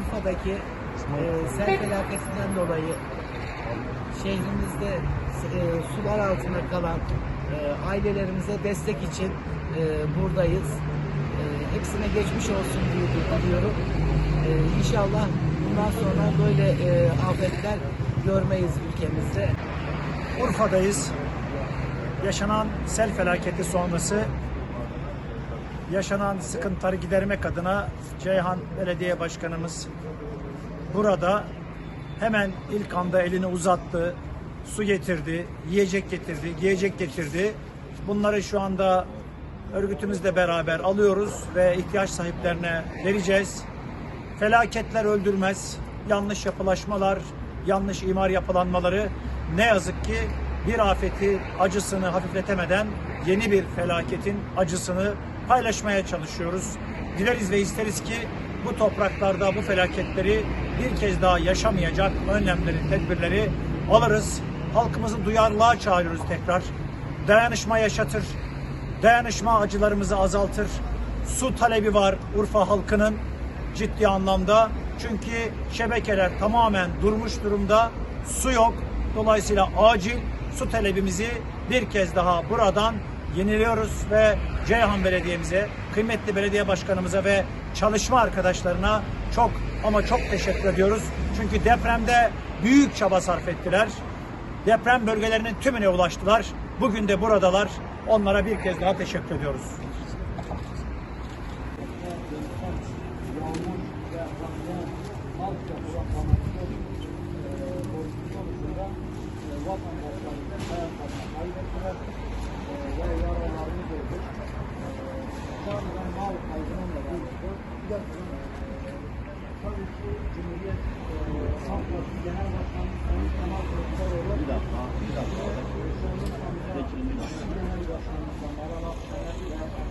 Urfa'daki e, sel felaketinden dolayı şehrimizde e, sular altında kalan e, ailelerimize destek için e, buradayız. E, hepsine geçmiş olsun diye diliyorum. E, inşallah bundan sonra böyle e, afetler görmeyiz ülkemizde. Urfa'dayız. Yaşanan sel felaketi sonrası yaşanan sıkıntıları gidermek adına Ceyhan Belediye Başkanımız burada hemen ilk anda elini uzattı. Su getirdi, yiyecek getirdi, giyecek getirdi. Bunları şu anda örgütümüzle beraber alıyoruz ve ihtiyaç sahiplerine vereceğiz. Felaketler öldürmez. Yanlış yapılaşmalar, yanlış imar yapılanmaları ne yazık ki bir afeti acısını hafifletemeden yeni bir felaketin acısını paylaşmaya çalışıyoruz. Dileriz ve isteriz ki bu topraklarda bu felaketleri bir kez daha yaşamayacak önlemleri, tedbirleri alırız. Halkımızı duyarlılığa çağırıyoruz tekrar. Dayanışma yaşatır, dayanışma acılarımızı azaltır. Su talebi var Urfa halkının ciddi anlamda. Çünkü şebekeler tamamen durmuş durumda. Su yok. Dolayısıyla acil su talebimizi bir kez daha buradan yeniliyoruz ve Ceyhan Belediye'mize, kıymetli belediye başkanımıza ve çalışma arkadaşlarına çok ama çok teşekkür ediyoruz. Çünkü depremde büyük çaba sarf ettiler. Deprem bölgelerinin tümüne ulaştılar. Bugün de buradalar. Onlara bir kez daha teşekkür ediyoruz. Tabii ki Cumhuriyet Iphone.